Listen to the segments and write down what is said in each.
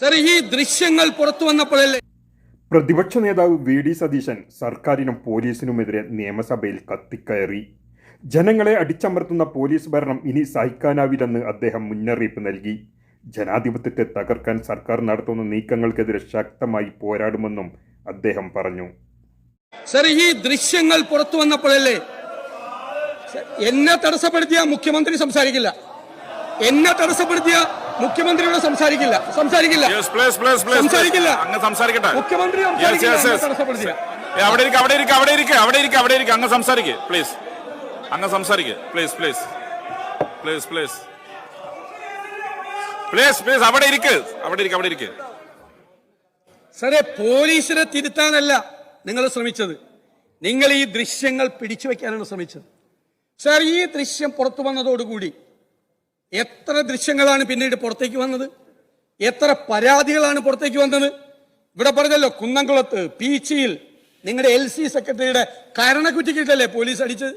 Sir ഈ ദൃശ്യങ്ങൾ പുറത്തു വന്നപ്പോഴല്ലേ പ്രതിപക്ഷ നേതാവ് വി ഡി സതീശൻ സർക്കാരിനും പോലീസിനുമെതിരെ നിയമസഭയിൽ കത്തിക്കയറി. ജനങ്ങളെ അടിച്ചമർത്തുന്ന പോലീസ് ഭരണം ഇനി സഹിക്കാനാവില്ലെന്ന് അദ്ദേഹം മുന്നറിയിപ്പ് നൽകി. ജനാധിപത്യത്തെ തകർക്കാൻ സർക്കാർ നടത്തുന്ന നീക്കങ്ങൾക്കെതിരെ ശക്തമായി പോരാടുമെന്നും അദ്ദേഹം പറഞ്ഞു. സർ ഈ ദൃശ്യങ്ങൾ പുറത്തു വന്നപ്പോഴല്ലേ എന്നെ തടസ്സപ്പെടുത്തിയ മുഖ്യമന്ത്രി സംസാരിക്കില്ല. എന്നെ തടസ്സപ്പെടുത്തിയ മുഖ്യമന്ത്രിയോട് സംസാരിക്കില്ല. സംസാരിക്കില്ല. സംസാരിക്കില്ല. അങ്ങ് സംസാരിക്കട്ടെ. മുഖ്യമന്ത്രി ഏ, അവിടെ ഇരിക്കുക അവിടെ ഇരിക്കുക അവിടെ ഇരിക്കുക അവിടെ ഇരിക്കുക അവിടെ ഇരിക്കുക അങ്ങ് സംസാരിക്കുക പ്ലീസ് അങ്ങ് സംസാരിക്കുക please please please please please please അവിടെ ഇരിക്ക്. അവിടെ ഇരിക്കുക അവിടെ ഇരിക്കുക സാറേ പോലീസിനെ തിരുത്താനല്ല നിങ്ങൾ ശ്രമിച്ചത്. നിങ്ങൾ ഈ ദൃശ്യങ്ങൾ പിടിച്ചു വെക്കാനാണ് ശ്രമിച്ചത്. സാർ ഈ ദൃശ്യം പുറത്തു വന്നതോടുകൂടി എത്ര ദൃശ്യങ്ങളാണ് പിന്നീട് പുറത്തേക്ക് വന്നത്? എത്ര പരാതികളാണ് പുറത്തേക്ക് വന്നത്? ഇവിടെ പറഞ്ഞല്ലോ കുന്നംകുളത്ത് പീച്ചിയിൽ നിങ്ങളുടെ എൽ സി സെക്രട്ടറിയുടെ കരണക്കുറ്റിക്കിട്ടല്ലേ പോലീസ് അടിച്ചത്?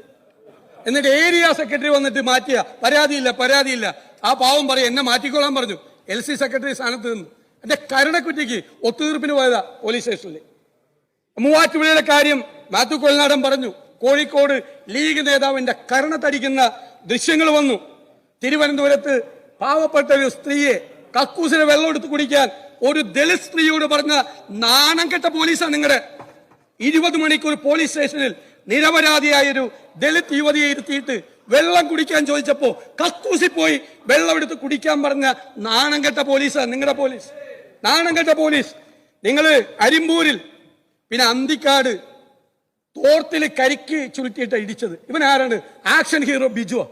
എന്നിട്ട് ഏരിയ സെക്രട്ടറി വന്നിട്ട് മാറ്റിയ പരാതിയില്ല പരാതിയില്ല. ആ പാവം പറയും എന്നെ മാറ്റിക്കോളാൻ പറഞ്ഞു. എൽ സി സെക്രട്ടറി സ്ഥാനത്ത് നിന്ന്. എന്റെ കരുണക്കുറ്റിക്ക് ഒത്തുതീർപ്പിന് പോയതാ പോലീസ് സ്റ്റേഷനിൽ മൂവാറ്റുപുഴയുടെ കാര്യം മാത്യു കൊൽനാടൻ പറഞ്ഞു. കോഴിക്കോട് ലീഗ് നേതാവിന്റെ കരണത്തടിക്കുന്ന ദൃശ്യങ്ങൾ വന്നു. തിരുവനന്തപുരത്ത് പാവപ്പെട്ട ഒരു സ്ത്രീയെ കക്കൂസിന് വെള്ളം എടുത്ത് കുടിക്കാൻ ഒരു ദളിത് സ്ത്രീയോട് പറഞ്ഞ നാണം കെട്ട പോലീസാണ് നിങ്ങളുടെ ഇരുപത് മണിക്കൂർ പോലീസ് സ്റ്റേഷനിൽ നിരപരാധിയായ ഒരു ദളിത് യുവതിയെ ഇരുത്തിയിട്ട് വെള്ളം കുടിക്കാൻ ചോദിച്ചപ്പോ കക്കൂസി പോയി വെള്ളം എടുത്ത് കുടിക്കാൻ പറഞ്ഞ നാണം കെട്ട പോലീസാണ് നിങ്ങളുടെ പോലീസ്. നാണം കെട്ട പോലീസ്. നിങ്ങൾ അരിമ്പൂരിൽ പിന്നെ അന്തിക്കാട് തോർത്തിൽ കരിക്ക് ചുരുട്ടിയിട്ട് ഇടിച്ചത്. ഇവൻ ആരാണ് ആക്ഷൻ ഹീറോ ബിജുവോ.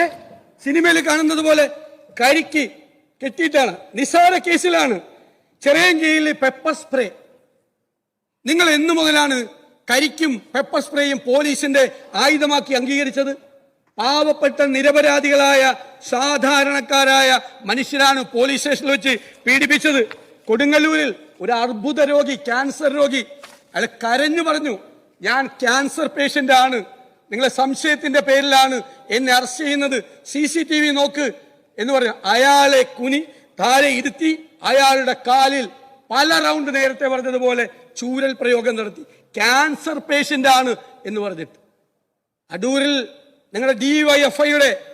ഏ? സിനിമയിൽ കാണുന്നത് പോലെ കരിക്ക് കെട്ടിയിട്ടാണ്. നിസ്സാര കേസിലാണ്. ചെറിയങ്കയിൽ പെപ്പർ സ്പ്രേ. നിങ്ങൾ എന്നു മുതലാണ് കരിക്കും പെപ്പർ സ്പ്രേയും പോലീസിന്റെ ആയുധമാക്കി അംഗീകരിച്ചത്. പാവപ്പെട്ട നിരപരാധികളായ സാധാരണക്കാരായ മനുഷ്യരാണ് പോലീസ് സ്റ്റേഷനിൽ വെച്ച് പീഡിപ്പിച്ചത്. കൊടുങ്ങല്ലൂരിൽ ഒരു അർബുദ രോഗി ക്യാൻസർ രോഗി. അയാൾ കരഞ്ഞു പറഞ്ഞു ഞാൻ ക്യാൻസർ പേഷ്യന്റ് ആണ്. നിങ്ങളെ സംശയത്തിന്റെ പേരിലാണ് എന്നെ അറസ്റ്റ് ചെയ്യുന്നത്. സി സി ടി വി നോക്ക് എന്ന് പറഞ്ഞു അയാളെ കുനി താഴെ ഇരുത്തി അയാളുടെ കാലിൽ പല റൗണ്ട് നേരത്തെ പറഞ്ഞതുപോലെ ചൂരൽ പ്രയോഗം നടത്തി. ക്യാൻസർ പേഷ്യന്റ് ആണ് എന്ന് പറഞ്ഞിട്ട്. അടൂരിൽ നിങ്ങളുടെ ഡി വൈ എഫ് ഐയുടെ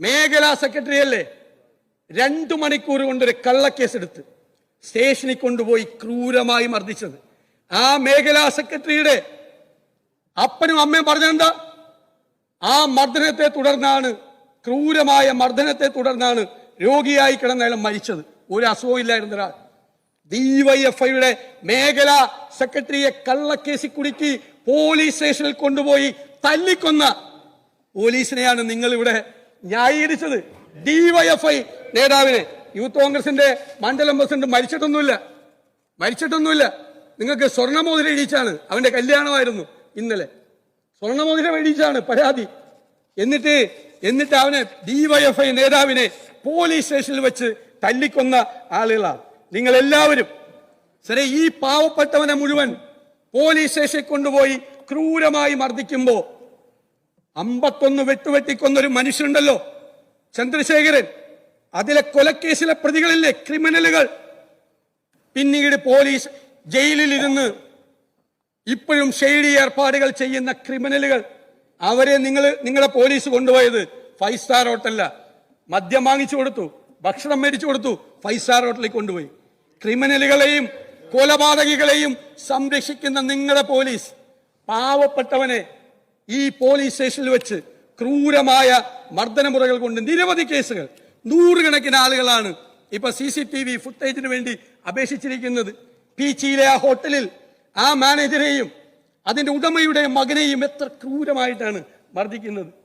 മേഖലാ സെക്രട്ടറി അല്ലേ? രണ്ടു മണിക്കൂർ കൊണ്ടൊരു കള്ളക്കേസ് എടുത്ത് സ്റ്റേഷനിൽ കൊണ്ടുപോയി ക്രൂരമായി മർദ്ദിച്ചത്. ആ മേഖലാ സെക്രട്ടറിയുടെ അപ്പനും അമ്മയും പറഞ്ഞെന്താ ആ മർദ്ദനത്തെ തുടർന്നാണ് ക്രൂരമായ മർദ്ദനത്തെ തുടർന്നാണ് രോഗിയായി കിടന്ന അയാൾ മരിച്ചത്. ഒരു അസുഖം ഇല്ലായിരുന്ന ഒരാൾ. ഡിവൈഎഫ്ഐയുടെ മേഖല സെക്രട്ടറിയെ കള്ളക്കേസിൽ കുടുക്കി പോലീസ് സ്റ്റേഷനിൽ കൊണ്ടുപോയി തല്ലിക്കൊന്ന പോലീസിനെയാണ് നിങ്ങൾ ഇവിടെ ന്യായീകരിച്ചത് ഡിവൈഎഫ്ഐ നേതാവിനെ. യൂത്ത് കോൺഗ്രസിന്റെ മണ്ഡലം പ്രസിഡന്റ് മരിച്ചിട്ടൊന്നുമില്ല. മരിച്ചിട്ടൊന്നുമില്ല. നിങ്ങൾക്ക് സ്വർണമോതിരി ഇടിച്ചാണ് അവന്റെ കല്യാണമായിരുന്നു ഇന്നലെ. സ്വർണമോതിരം മേടിച്ചാണ് പരാതി. എന്നിട്ട് എന്നിട്ട് അവനെ ഡിവൈഎഫ്ഐ നേതാവിനെ പോലീസ് സ്റ്റേഷനിൽ വെച്ച് തല്ലിക്കൊന്ന ആളുകളാണ് നിങ്ങൾ എല്ലാവരും ശരി ഈ പാവപ്പെട്ടവനെ മുഴുവൻ പോലീസ് സ്റ്റേഷനിൽ കൊണ്ടുപോയി ക്രൂരമായി മർദ്ദിക്കുമ്പോ അമ്പത്തൊന്ന് വെട്ടുവെട്ടിക്കൊന്നൊരു മനുഷ്യനുണ്ടല്ലോ ചന്ദ്രശേഖരൻ. അതിലെ കൊലക്കേസിലെ പ്രതികളില്ലേ? ക്രിമിനലുകൾ. പിന്നീട് പോലീസ് ജയിലിൽ ഇരുന്ന് ഇപ്പോഴും ഷെയ്ഡി ഏർപ്പാടുകൾ ചെയ്യുന്ന ക്രിമിനലുകൾ. അവരെ നിങ്ങൾ നിങ്ങളെ പോലീസ് കൊണ്ടുപോയത് ഫൈവ് സ്റ്റാർ ഹോട്ടലില്ല മദ്യം വാങ്ങിച്ചു കൊടുത്തു ഭക്ഷണം മേടിച്ചു കൊടുത്തു ഫൈവ് സ്റ്റാർ ഹോട്ടലിൽ കൊണ്ടുപോയി. ക്രിമിനലുകളെയും കൊലപാതകികളെയും സംരക്ഷിക്കുന്ന നിങ്ങളുടെ പോലീസ്. പാവപ്പെട്ടവനെ ഈ പോലീസ് സ്റ്റേഷനിൽ വെച്ച് ക്രൂരമായ മർദ്ദനമുറകൾ കൊണ്ട് നിരവധി കേസുകൾ. നൂറുകണക്കിന് ആളുകളാണ് ഇപ്പൊ സി സി ടി വി ഫുട്ടേജിന് വേണ്ടി അപേക്ഷിച്ചിരിക്കുന്നത്. പീച്ചിയിലെ ആ ഹോട്ടലിൽ ആ മാനേജരെയും അതിന്റെ ഉടമയുടെ മകനെയും എത്ര ക്രൂരമായിട്ടാണ് മർദ്ദിക്കുന്നത്.